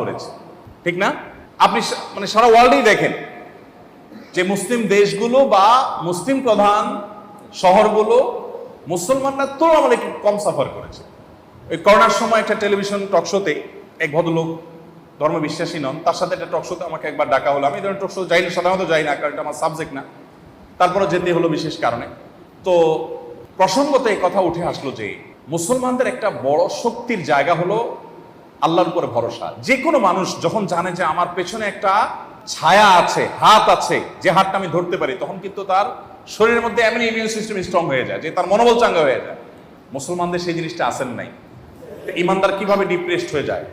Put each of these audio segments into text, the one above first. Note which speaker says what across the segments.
Speaker 1: করেছে। ঠিক না? আপনি মানে সারা ওয়ার্ল্ডেই দেখেন যে মুসলিম দেশগুলো বা মুসলিম প্রধান শহরগুলো মুসলমানরা তুলনামূলক কম সাফার করেছে। ওই করোনার সময় একটা টেলিভিশন টক শোতে এক ভদ্রলোক ধর্ম বিশ্বাসী নন, তার সাথে একটা টক শোতে আমাকে একবার ডাকা হলো। আমি এই ধরনের টক শো যাই না সাধারণত যাই না, কারণ আমার সাবজেক্ট না। তারপরে যেতে হলো বিশেষ কারণে। তো প্রসঙ্গতে এই কথা উঠে আসলো যে মুসলমানদের একটা বড় শক্তির জায়গা হলো আল্লাহর উপরে ভরসা। যে কোনো মানুষ যখন জানে যে আমার পেছনে একটা ছায়া আছে, হাত আছে, যে হাতটা আমি ধরতে পারি, তখন কিন্তু তার শরীরের মধ্যে এমন ইমিউন সিস্টেম স্ট্রং হয়ে যায়, যে তার মনোবল চাঙ্গা হয়ে যায়। মুসলমানদের সেই জিনিসটা আসেন নাই। ইমানদার কীভাবে ডিপ্রেসড হয়ে যায়?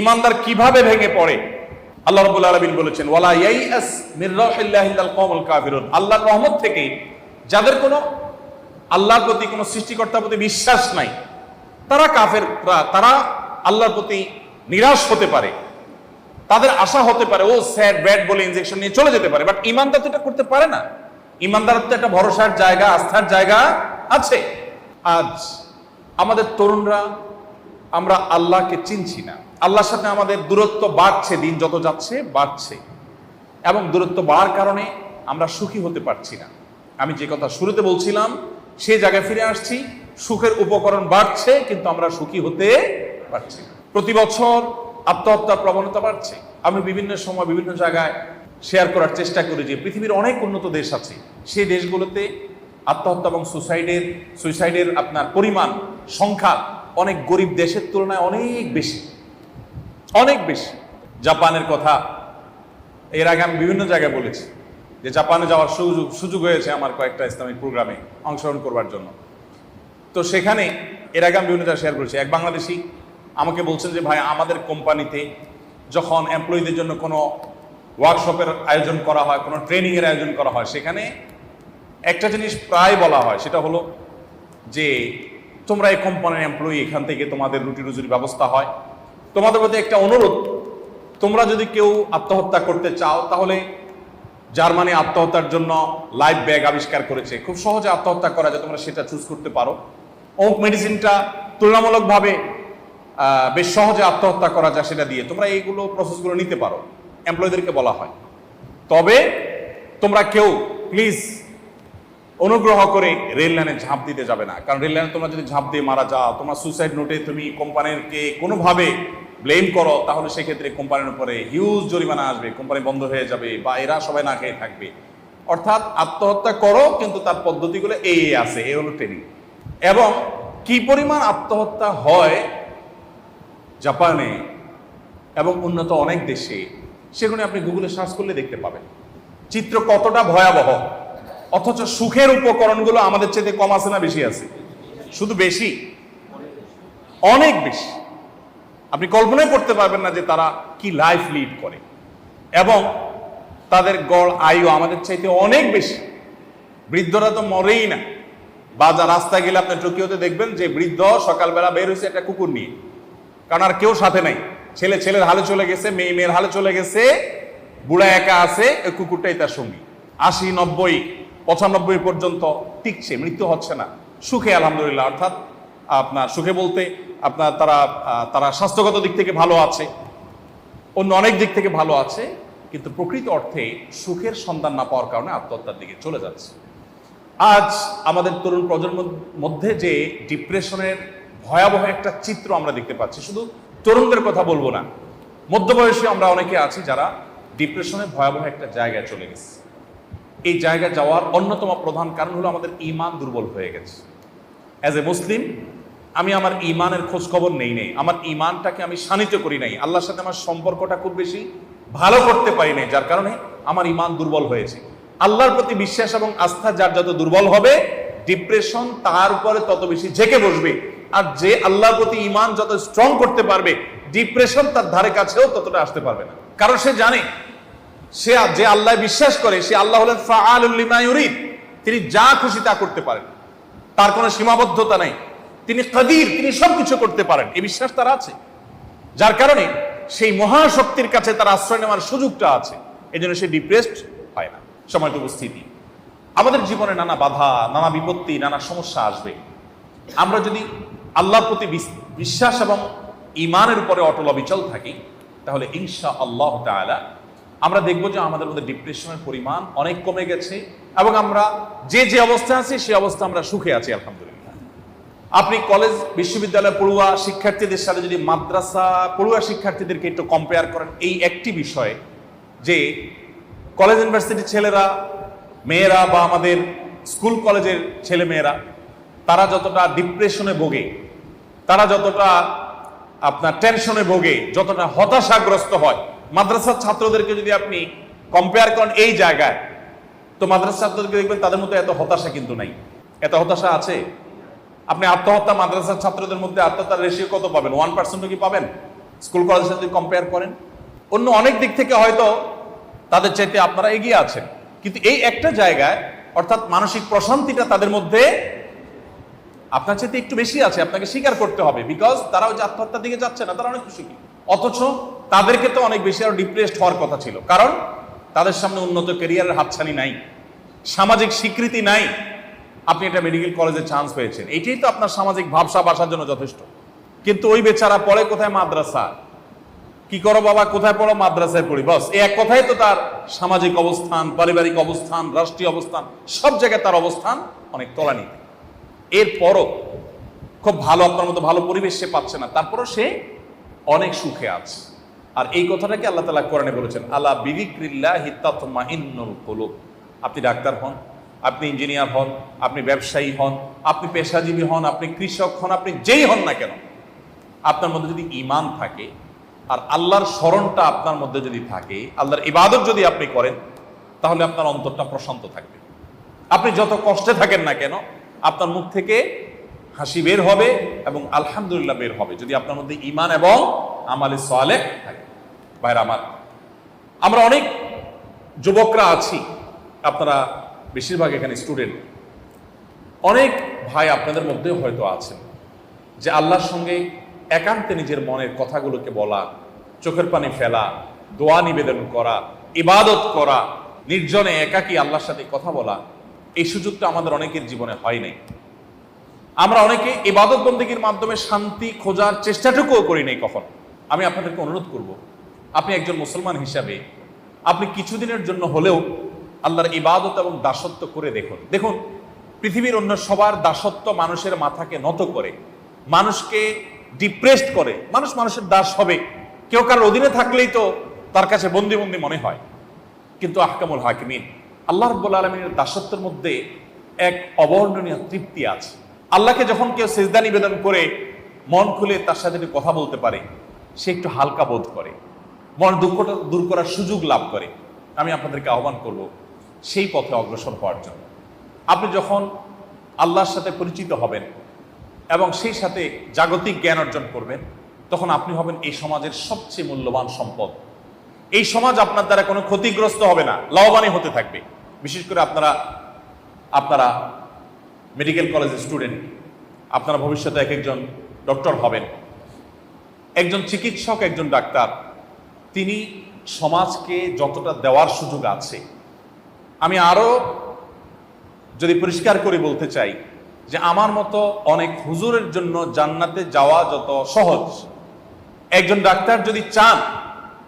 Speaker 1: ইমানদার কীভাবে ভেঙে পড়ে? আল্লাহ রাব্বুল আলামিন বলেছেন, ওয়ালা ইয়াইআস মির রাহিল্লাহি ইল্লাল কওমুল কাফিরুন। আল্লাহর রহমত থেকে যাদের কোনো আল্লাহর প্রতি কোনো সৃষ্টিকর্তার প্রতি বিশ্বাস নাই, তারা কাফের তারা আল্লাহর প্রতি নিরাশ হতে পারে। তাদের আশা হতে পারে, ও স্যাড ব্যাড বলে ইনজেকশন নিয়ে চলে যেতে পারে। বাট ইমানদার তো এটা করতে পারে না। ইমানদার তো একটা ভরসার জায়গা, আস্থার জায়গা আছে। আজ আমাদের তরুণরা, আমরা আল্লাহকে চিনছি না। আল্লাহর সাথে আমাদের দূরত্ব বাড়ছে, দিন যত যাচ্ছে, বাড়ছে। এবং দূরত্ব বাড়ার কারণে আমরা সুখী হতে পারছি না। আমি যে কথা শুরুতে বলছিলাম, সেই জায়গায় ফিরে আসছি। সুখের উপকরণ বাড়ছে, কিন্তু আমরা সুখী হতে না প্রতি বছর আত্মহত্যার প্রবণতা বাড়ছে। আমি বিভিন্ন সময় বিভিন্ন জায়গায় শেয়ার করার চেষ্টা করি যে পৃথিবীর অনেক উন্নত দেশ আছে। সেই দেশগুলোতে আত্মহত্যা এবং সুসাইডের সুইসাইডের আপনার পরিমাণ, সংখ্যা অনেক গরিব দেশের তুলনায় অনেক বেশি। অনেক বেশি। জাপানের কথা এর আগে আমি বিভিন্ন জায়গায় বলেছি যে জাপানে যাওয়ার সুযোগ সুযোগ হয়েছে আমার কয়েকটা ইসলামিক প্রোগ্রামে অংশগ্রহণ করবার জন্য। তো সেখানে এর আগে আমি বিভিন্ন জায়গায় শেয়ার করেছি। এক বাংলাদেশি আমাকে বলছেন যে, ভাই, আমাদের কোম্পানিতে যখন এমপ্লয়ীদের জন্য কোনো ওয়ার্কশপের আয়োজন করা হয়, কোনো ট্রেনিংয়ের আয়োজন করা হয়, সেখানে একটা জিনিস প্রায় বলা হয়, সেটা হলো যে, তোমরা এই কোম্পানির এমপ্লয়ি এখান থেকে তোমাদের রুটি রুজির ব্যবস্থা হয়। তোমাদের প্রতি একটা অনুরোধ, তোমরা যদি কেউ আত্মহত্যা করতে চাও, তাহলে জার্মানি আত্মহত্যার জন্য লাইফ ব্যাগ আবিষ্কার করেছে। খুব সহজে আত্মহত্যা করা যায়, তোমরা সেটা চুজ করতে পারো। অমুক মেডিসিনটা তুলনামূলকভাবে বেশ সহজে আত্মহত্যা করা যায় সেটা দিয়ে। তোমরা এইগুলো প্রসেসগুলো নিতে পারো। এমপ্লয়ীদেরকে বলা হয়। তবে তোমরা কেউ প্লিজ অনুগ্রহ করে রেল লাইনে ঝাঁপ দিতে যাবে না। কারণ রেল লাইনে তোমরা যদি ঝাঁপ দিয়ে মারা যাও, তোমার সুসাইড নোটে তুমি কোম্পানিরকে কোনোভাবে ব্লেম করো, তাহলে সেক্ষেত্রে কোম্পানির উপরে হিউজ জরিমানা আসবে, কোম্পানি বন্ধ হয়ে যাবে বা এরা সবাই না খেয়ে থাকবে। অর্থাৎ আত্মহত্যা করো, কিন্তু তার পদ্ধতিগুলো এই আছে এই হলো ট্রেনিং এবং কি পরিমাণ আত্মহত্যা হয় জাপানে এবং উন্নত অনেক দেশে, সেগুলো আপনি গুগলে সার্চ করলে দেখতে পাবেন। চিত্র কতটা ভয়াবহ, অথচ সুখের উপকরণগুলো আমাদের চেয়ে কম আছে না বেশি আছে? শুধু বেশি? অনেক বেশি। আপনি কল্পনাই করতে পারবেন না যে তারা কি লাইফ লিড করে। এবং তাদের গড়, আয়ু আমাদের চাইতে অনেক বেশি। বৃদ্ধরা তো মরেই না। বাজার, রাস্তায় গেলে আপনি টোকিওতে দেখবেন যে বৃদ্ধ সকালবেলা বের হয়েছে একটা কুকুর নিয়ে। কারণ আর কেউ সাথে নাই। ছেলে, ছেলের হালে চলে গেছে, মেয়ে, মেয়ের হালে চলে গেছে, বুড়া একা আছে ওই কুকুরটাই তার সঙ্গী। আশি, নব্বই, পঁচানব্বই পর্যন্ত টিকছে, মৃত্যু হচ্ছে না। সুখে, আলহামদুলিল্লাহ, অর্থাৎ আপনার সুখে বলতে আপনার তারা তারা স্বাস্থ্যগত দিক থেকে ভালো আছে, অন্য অনেক দিক থেকে ভালো আছে, কিন্তু প্রকৃত অর্থে সুখের সন্ধান না পাওয়ার কারণে আত্মহত্যার দিকে চলে যাচ্ছে। আজ আমাদের তরুণ প্রজন্মের মধ্যে যে ডিপ্রেশনের ভয়াবহ একটা চিত্র আমরা দেখতে পাচ্ছি। শুধু তরুণদের কথা বলব না। মধ্যবয়সী আমরা অনেকে আছি যারা ডিপ্রেশনে ভয়াবহ একটা জায়গায় চলে গেছে। এই জায়গায় যাওয়ার অন্যতম প্রধান কারণ হলো আমাদের ইমান দুর্বল হয়ে গেছে। অ্যাজ এ মুসলিম আমি আমার ইমানের খোঁজ খবর নেই নেই। আমার ইমানটাকে আমি শানিত করি নাই। আল্লাহর সাথে আমার সম্পর্কটা খুব বেশি ভালো করতে পারি নাই, যার কারণে আমার ইমান দুর্বল হয়েছে। আল্লাহর প্রতি বিশ্বাস এবং আস্থা যার যত দুর্বল হবে ডিপ্রেশন তার উপরে তত বেশি ঝেঁকে বসবে। আর যে আল্লাহর প্রতি ইমান যত স্ট্রং করতে পারবে ডিপ্রেশন তার ধারে কাছেও ততটা আসতে পারবে না। কারণ সে জানে, সে যে আল্লাহ বিশ্বাস করে, সে আল্লাহ হলেন ফাআলুল লিমা ইউরিদ। তিনি যা খুশি তা করতে পারেন। তার কোনো সীমাবদ্ধতা নাই। তিনি কাদির, তিনি সবকিছু করতে পারেন। এই বিশ্বাস তার আছে। যার কারণে সেই মহাশক্তির কাছে তার আশ্রয় নেওয়ার সুযোগটা আছে। এই জন্য সে ডিপ্রেসড হয় না। সময়টা উপস্থিতি। আমাদের জীবনে নানা বাধা, নানা বিপত্তি, নানা সমস্যা আসবে। আমরা যদি আল্লাহর প্রতি বিশ্বাস এবং ইমানের উপরে অটল অবিচল থাকি, তাহলে ইনশা আল্লাহ তাআলা আমরা দেখব যে আমাদের মধ্যে ডিপ্রেশনের পরিমাণ অনেক কমে গেছে এবং আমরা যে যে অবস্থা আছি সে অবস্থা আমরা সুখে আছি, আলহামদুলিল্লাহ। আপনি কলেজ বিশ্ববিদ্যালয়, পড়ুয়া শিক্ষার্থীদের সাথে যদি মাদ্রাসা, পড়ুয়া শিক্ষার্থীদেরকে একটু কম্পেয়ার করেন, এই একটি বিষয়ে যে কলেজ ইউনিভার্সিটির ছেলেরা, মেয়েরা বা আমাদের স্কুল কলেজের ছেলে মেয়েরা তারা যতটা ডিপ্রেশনে ভোগে, তারা যতটা আপনার টেনশনে ভোগে, যতটা হতাশাগ্রস্ত হয়, মাদ্রাসার ছাত্রদেরকে যদি আপনি কম্পেয়ার করেন এই জায়গায়, তো মাদ্রাসা ছাত্রদেরকে দেখবেন তাদের মধ্যে এত হতাশা কিন্তু নাই। এত হতাশা আছে? আপনি আত্মহত্যা মাদ্রাসার ছাত্রদের মধ্যে আত্মহত্যার রেশিও কত পাবেন? ওয়ান পার্সেন্টও কি পাবেন? স্কুল কলেজের সাথে কম্পেয়ার করেন, অন্য অনেক দিক থেকে হয়তো তাদের চাইতে আপনারা এগিয়ে আছেন। কিন্তু এই একটা জায়গায়, অর্থাৎ মানসিক প্রশান্তিটা তাদের মধ্যে আপনার চাইতে একটু বেশি আছে, আপনাকে স্বীকার করতে হবে বিকজ তারা ওই যে আত্মহত্যার দিকে যাচ্ছে না, তারা অনেক খুশি অথচ তাদেরকে তো অনেক বেশি আরও ডিপ্রেসড হওয়ার কথা ছিল, কারণ তাদের সামনে উন্নত কেরিয়ারের হাতছানি নাই, সামাজিক স্বীকৃতি নাই। আপনি একটা মেডিকেল কলেজে চান্স পেয়েছেন, এটাই তো আপনার সামাজিক ভাবসা বাসার জন্য যথেষ্ট। কিন্তু ওই বেচারা পড়ে কোথায় মাদ্রাসা? কি করো বাবা, কোথায় পড়ো? মাদ্রাসায় পড়ি, বস। এই এক কথাই তো তার সামাজিক অবস্থান, পারিবারিক অবস্থান, রাষ্ট্রীয় অবস্থান, সব জায়গায় তার অবস্থান অনেক তলানিতে। এরপরও খুব ভালো, আপনার মতো ভালো পরিবেশ সে পাচ্ছে না। তারপরও সে অনেক সুখে আছে। আর এই কথাটাকে আল্লাহ তালা কোরআনে বলেছেন আল্লাহ বিবিক্রিল্লাহ হিত্তাতমা ইন্নুল আপনি ডাক্তার হন, আপনি ইঞ্জিনিয়ার হন, আপনি ব্যবসায়ী হন, আপনি পেশাজীবী হন, আপনি কৃষক হন, আপনি যেই হন না কেন, আপনার মধ্যে যদি ইমান থাকে, আর আল্লাহর স্মরণটা আপনার মধ্যে যদি থাকে, আল্লাহর ইবাদত যদি আপনি করেন, তাহলে আপনার অন্তরটা প্রশান্ত থাকবে। আপনি যত কষ্টে থাকেন না কেন আপনার মুখ থেকে হাসি বের হবে এবং আলহামদুলিল্লাহ বের হবে। যদি আপনার মধ্যে ইমান এবং আমালে সোয়ালে থাকে। ভাইরা আমার, আমরা অনেক যুবকরা আছি, আপনারা বেশিরভাগ এখানে স্টুডেন্ট। অনেক ভাই আপনাদের মধ্যে হয়তো আছেন যে আল্লাহর সঙ্গে একান্তে নিজের মনের কথাগুলোকে বলা, চোখের পানি ফেলা, দোয়া নিবেদন করা, ইবাদত করা, নির্জনে একাকী আল্লাহর সাথে কথা বলা এই সুযোগটা আমাদের অনেকের জীবনে হয় নাই। আমরা অনেকে ইবাদত বন্দীগীর মাধ্যমে শান্তি খোঁজার চেষ্টাটুকুও করি নাই কখন। আমি আপনাদেরকে অনুরোধ করব, আপনি একজন মুসলমান হিসাবে আপনি কিছুদিনের জন্য হলেও আল্লাহর ইবাদত এবং দাসত্ব করে দেখুন। দেখুন, পৃথিবীর অন্য সবার দাসত্ব মানুষের মাথাকে নত করে, মানুষকে ডিপ্রেসড করে, মানুষ মানুষের দাস হবে। কেউ কারোর অধীনে থাকলেই তো তার কাছে বন্দি বন্দি মনে হয়। কিন্তু আহকামুল হাকিমিন আল্লাহ রব্বুল আলমিনের দাসত্বের মধ্যে এক অবর্ণনীয় তৃপ্তি আছে। আল্লাহকে যখন কেউ সেজদা নিবেদন করে মন খুলে তার সাথে একটু কথা বলতে পারে, সে একটু হালকা বোধ করে। মন দুঃখটা দূর করার সুযোগ লাভ করে। আমি আপনাদেরকে আহ্বান করব সেই পথে অগ্রসর হওয়ার জন্য। আপনি যখন আল্লাহর সাথে পরিচিত হবেন এবং সেই সাথে জাগতিক জ্ঞান অর্জন করবেন, তখন আপনি হবেন এই সমাজের সবচেয়ে মূল্যবান সম্পদ। এই সমাজ আপনার দ্বারা কোনো ক্ষতিগ্রস্ত হবে না, লাভবানই হতে থাকবে। বিশেষ করে আপনারা আপনারা মেডিকেল কলেজের স্টুডেন্ট আপনারা ভবিষ্যতে এক একজন ডক্টর হবেন। একজন চিকিৎসক, একজন ডাক্তার, তিনি সমাজকে যতটা দেওয়ার সুযোগ আছে। আমি আরও যদি পরিষ্কার করে বলতে চাই যে আমার মতো অনেক হুজুরের জন্য জান্নাতে যাওয়া যত সহজ। একজন ডাক্তার যদি চান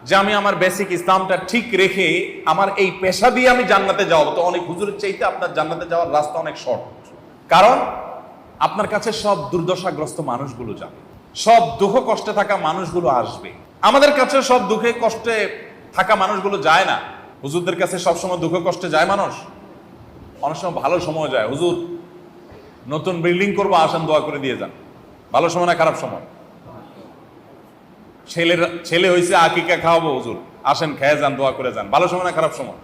Speaker 1: যে আমি আমার বেসিক ইসলামটা ঠিক রেখে আমার এই পেশা দিয়ে আমি জান্নাতে যাওয়াবো তো অনেক হুজুরের চাইতে আপনার জান্নাতে যাওয়ার রাস্তা অনেক শর্ট কারণ আপনার কাছে সব দুর্দশাগ্রস্ত মানুষগুলো যাবে। সব দুঃখ কষ্টে থাকা মানুষগুলো আসবে। আমাদের কাছে সব দুঃখে কষ্টে থাকা মানুষগুলো যায় না। হুজুরদের কাছে সবসময় দুঃখ কষ্টে যায় মানুষ। অনেক সময় ভালো সময় যায়। হুজুর, নতুন বিল্ডিং করব, আসেন, দোয়া করে দিয়ে যান। ভালো সময় না, খারাপ সময়? ছেলের ছেলে হয়েছে আকিকা খাওয়াবো, হুজুর। আসেন, খেয়ে যান, দোয়া করে যান। ভালো সময় না, খারাপ সময়?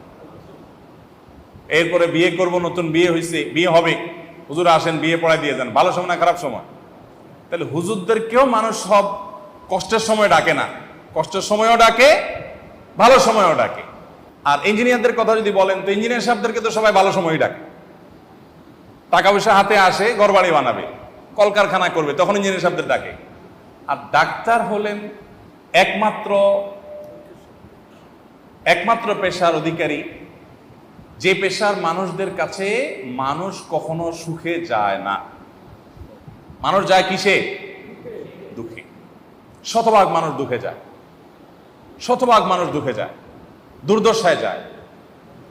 Speaker 1: এরপরে বিয়ে করব, নতুন বিয়ে হয়েছে বিয়ে হবে। হুজুর, আসেন, বিয়ে পড়ায় দিয়ে যান। ভালো সময় না, খারাপ সময়? তাহলে হুজুরদেরকেও মানুষ সব কষ্টের সময় ডাকে না। কষ্টের সময়ও ডাকে, ভালো সময়ও ডাকে। আর ইঞ্জিনিয়ারদের কথা যদি বলেন, তো ইঞ্জিনিয়ার সাহেবদেরকে তো সবাই ভালো সময়ই ডাকে। টাকা পয়সা হাতে আসে, ঘরবাড়ি বানাবে, কলকারখানা করবে, তখন ইঞ্জিনিয়ার সাহেবদের ডাকে। আর ডাক্তার হলেন একমাত্র একমাত্র পেশার অধিকারী, যে পেশার মানুষদের কাছে মানুষ কখনো সুখে যায় না। মানুষ যায় কিসে? দুঃখে। শতভাগ মানুষ দুঃখে যায়। শতভাগ মানুষ দুঃখে যায়। দুর্দশায় যায়।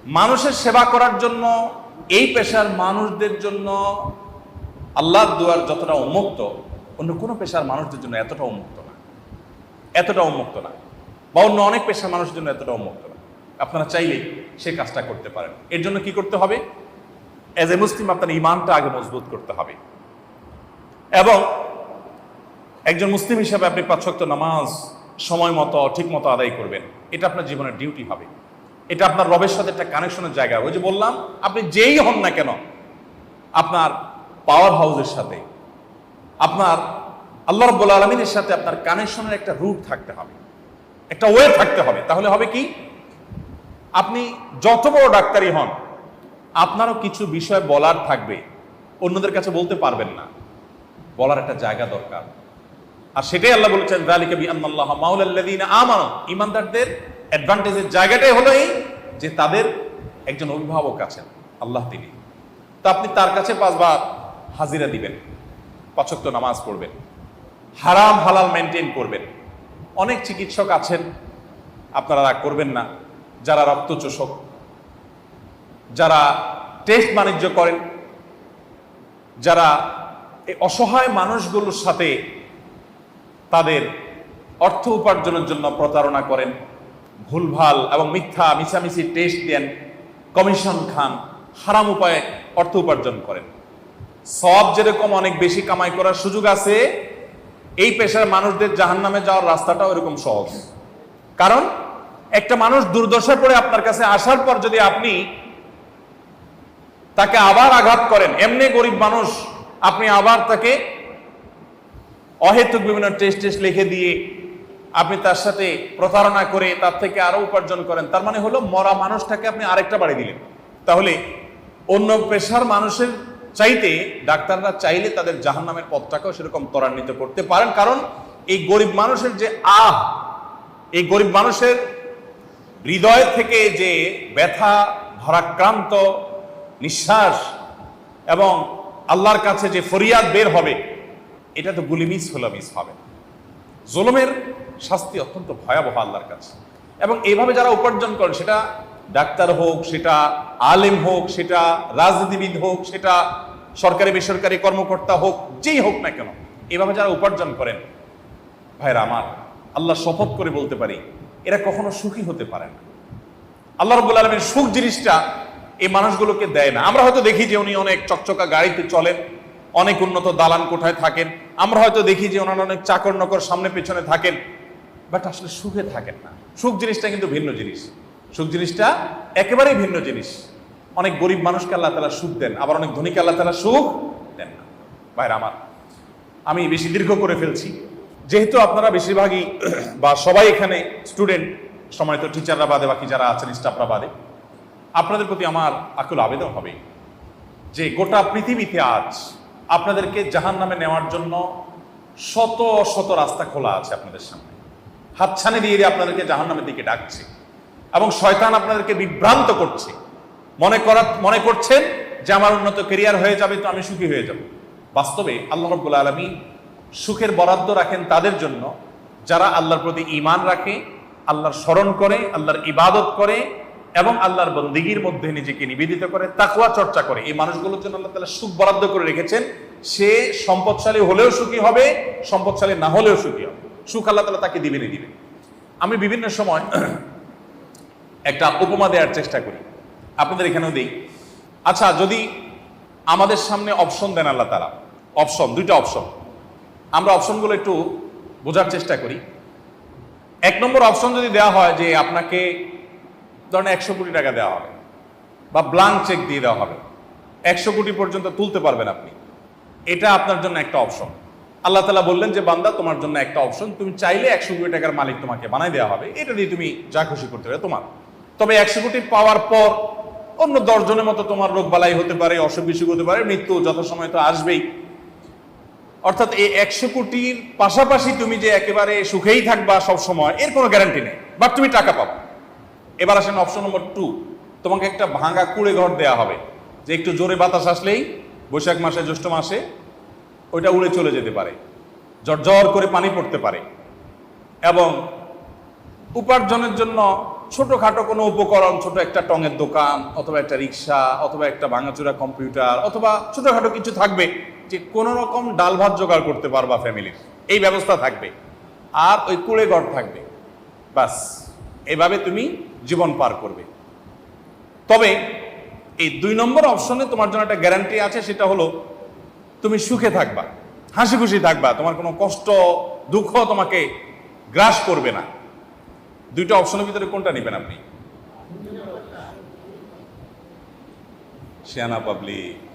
Speaker 1: মানুষের সেবা করার জন্য, এই পেশার মানুষদের জন্য আল্লাহ দুয়ার যতটা উন্মুক্ত, অন্য কোনো পেশার মানুষদের জন্য এতটা উন্মুক্ত এতটা উন্মুক্ত না। বা অন্য অনেক পেশার মানুষের জন্য এতটা উন্মুক্ত না। আপনারা চাইলেই সে কাজটা করতে পারেন। এর জন্য কি করতে হবে? অ্যাজ এ মুসলিম আপনার ইমানটা আগে মজবুত করতে হবে। এবং একজন মুসলিম হিসাবে আপনি পাঁচশক্ত নামাজ সময় মতো, ঠিক মতো আদায় করবেন। এটা আপনার জীবনের ডিউটি হবে। এটা আপনার রবের সাথে একটা কানেকশনের জায়গা। ওই যে বললাম, আপনি যেই হন না কেন, আপনার পাওয়ার হাউসের সাথে, আপনার আল্লাহ রব্বুল আলমিনের সাথে আপনার কানেকশনের একটা রুট থাকতে হবে। একটা ওয়ে থাকতে হবে। তাহলে হবে কি? আপনি যত বড় ডাক্তারই হন, আপনারও কিছু বিষয় বলার থাকবে। অন্যদের কাছে বলতে পারবেন না। বলার একটা জায়গা দরকার। আর সেটাই আল্লাহ বলেছেন, যালিকা বিআন্নাল্লাহ মাওলাল্লাযীনা আমানু। ঈমানদারদের অ্যাডভান্টেজের জায়গাটাই হলো এই যে তাদের একজন অভিভাবক আছেন, আল্লাহ তিনি। তা আপনি তার কাছে পাঁচবার হাজিরা দিবেন। পাঁচক্ত নামাজ পড়বেন। হারাম হালাল মেনটেন করবেন। অনেক চিকিৎসক আছেন, আপনারা করবেন না, যারা রক্তচোষক, যারা টেস্ট বাণিজ্য করেন, যারা এই অসহায় মানুষগুলোর সাথে তাদের অর্থ উপার্জনের জন্য প্রতারণা করেন, ভুলভাল এবং মিথ্যা, মিছামিছি টেস্ট দেন কমিশন খান, হারাম উপায়ে অর্থ উপার্জন করেন। সব যেরকম অনেক বেশি কামাই করার সুযোগ আছে এই পেশার মানুষদের জাহান নামে যাওয়ার রাস্তাটা ওরকম সহজ। কারণ, একটা মানুষ দুর্দশায় পড়ে আপনার কাছে আসার পর যদি আপনি তাকে আবার আঘাত করেন, এমনি গরিব মানুষ, আপনি আবার তাকে অহেতুক বিভিন্ন টেস্ট টেস্ট লিখে দিয়ে আপনি তার সাথে প্রতারণা করে তার থেকে আরও উপার্জন করেন, তার মানে হলো মরা মানুষটাকে আপনি আরেকটা বাড়ি দিলেন। তাহলে অন্য পেশার মানুষের চাইতে ডাক্তাররা চাইলে তাদের জাহান্নামের পথটাকেও সেরকম ত্বরান্বিত করতে পারেন কারণ এই গরিব মানুষের যে আহ, এই গরিব মানুষের হৃদয় থেকে যে ব্যথা, ভারাক্রান্ত, নিঃশ্বাস এবং আল্লাহর কাছে যে ফরিয়াদ বের হবে, এটা তো গুলি মিস হবে। জুলুমের শাস্তি অত্যন্ত ভয়াবহ আল্লাহর কাছে এবং এইভাবে যারা উপার্জন করেন, সেটা ডাক্তার হোক, সেটা আলেম হোক, সেটা রাজনীতিবিদ হোক, সেটা সরকারি বেসরকারি কর্মকর্তা হোক, যেই হোক না কেন, এভাবে যারা উপার্জন করেন, ভাইরা আমার, আল্লাহ শপথ করে বলতে পারি, এরা কখনো সুখী হতে পারে না। আল্লাহ রব্বুল আলমীর সুখ জিনিসটা এই মানুষগুলোকে দেয় না। আমরা হয়তো দেখি যে উনি অনেক চকচকা গাড়িতে চলেন, অনেক উন্নত দালান কোঠায় থাকেন। আমরা হয়তো দেখি যে ওনার অনেক চাকর নকর সামনে পেছনে থাকেন। বাট আসলে সুখে থাকেন না। সুখ জিনিসটা কিন্তু ভিন্ন জিনিস। সুখ জিনিসটা একেবারেই ভিন্ন জিনিস। অনেক গরিব মানুষকে আল্লাহ তালা সুখ দেন, আবার অনেক ধনীকে আল্লাহ তালা সুখ দেন না। ভাইরা আমার, আমি বেশি দীর্ঘ করে ফেলছি। যেহেতু আপনারা বেশিরভাগই বা সবাই এখানে স্টুডেন্ট সময় তো টিচাররা বাদে, বাকি যারা আছেন স্টাফরা বাদে, আপনাদের প্রতি আমার আকুল আবেদন হবে যে গোটা পৃথিবীতে আজ আপনাদেরকে জাহান নামে নেওয়ার জন্য শত শত রাস্তা খোলা আছে আপনাদের সামনে। হাতছানি দিয়ে দিয়ে আপনাদেরকে জাহান নামের দিকে ডাকছে। এবং শয়তান আপনাদেরকে বিভ্রান্ত করছে। মনে করা মনে করছেন যে আমার উন্নত কেরিয়ার হয়ে যাবে, তো আমি সুখী হয়ে যাব। বাস্তবে আল্লাহ রব্বুল আলমী সুখের বরাদ্দ রাখেন তাদের জন্য, যারা আল্লাহর প্রতি ইমান রাখে, আল্লাহর স্মরণ করে, আল্লাহর ইবাদত করে, এবং আল্লাহর বন্দিগির মধ্যে নিজেকে নিবেদিত করে তাকুয়া চর্চা করে। এই মানুষগুলোর জন্য আল্লাহ তালা সুখ বরাদ্দ করে রেখেছেন। সে সম্পদশালী হলেও সুখী হবে, সম্পদশালী না হলেও সুখী হবে। সুখ আল্লাহ তালা তাকে দিবেনই দিবেন। আমি বিভিন্ন সময় একটা উপমা দেওয়ার চেষ্টা করি। আপনাদের এখানেও দিই। আচ্ছা যদি আমাদের সামনে অপশন দেন আল্লাহ তারা অপশন দুইটা অপশন আমরা অপশনগুলো একটু বোঝার চেষ্টা করি। এক নম্বর অপশন যদি দেওয়া হয় যে আপনাকে ধরেন একশো কোটি টাকা দেওয়া হবে বা ব্লাঙ্ক চেক দিয়ে দেওয়া হবে। একশো কোটি পর্যন্ত তুলতে পারবেন আপনি। এটা আপনার জন্য একটা অপশন আল্লাহ তালা বললেন যে, বান্দা, তোমার জন্য একটা অপশন তুমি চাইলে একশো কোটি টাকার মালিক তোমাকে বানাই দেওয়া হবে। এটা দিয়ে তুমি যা খুশি করতে পারবে তোমার। তবে একশো কোটি পাওয়ার পর অন্য দশজনের মতো তোমার রোগ বালাই হতে পারে, অসুখ বিসুখ হতে পারে, মৃত্যু যত সময় তো আসবেই। অর্থাৎ এই একশো কোটির পাশাপাশি তুমি যে একেবারে সুখেই থাকবা সব সময় এর কোনো গ্যারান্টি নেই। বাট তুমি টাকা পাবো এবার আসেন অপশন নম্বর টু তোমাকে একটা ভাঙা কুড়ে ঘর দেয়া হবে। যে একটু জোরে বাতাস আসলেই বৈশাখ মাসে, জ্যৈষ্ঠ মাসে ওইটা উড়ে চলে যেতে পারে। জ্বর করে পানি পড়তে পারে। এবং উপার্জনের জন্য ছোটখাটো কোনো উপকরণ, ছোট একটা টঙের দোকান, অথবা একটা রিক্সা, অথবা একটা ভাঙাচোরা কম্পিউটার, অথবা ছোটখাটো কিছু থাকবে যে কোনো রকম ডাল ভাত জোগাড় করতে পারবা ফ্যামিলির এই ব্যবস্থা থাকবে। আর ওই কুড়ে ঘর থাকবে। বাস এভাবে তুমি জীবন পার করবে। তবে এই দুই নম্বর অপশনে তোমার জন্য একটা গ্যারান্টি আছে, সেটা হলো তুমি সুখে থাকবা হাসি খুশি থাকবা, তোমার কোনো কষ্ট, দুঃখ তোমাকে গ্রাস করবে না। দুইটা অপশনের ভিতরে কোনটা নেবেন আপনি? শিয়ানা পাবলিক।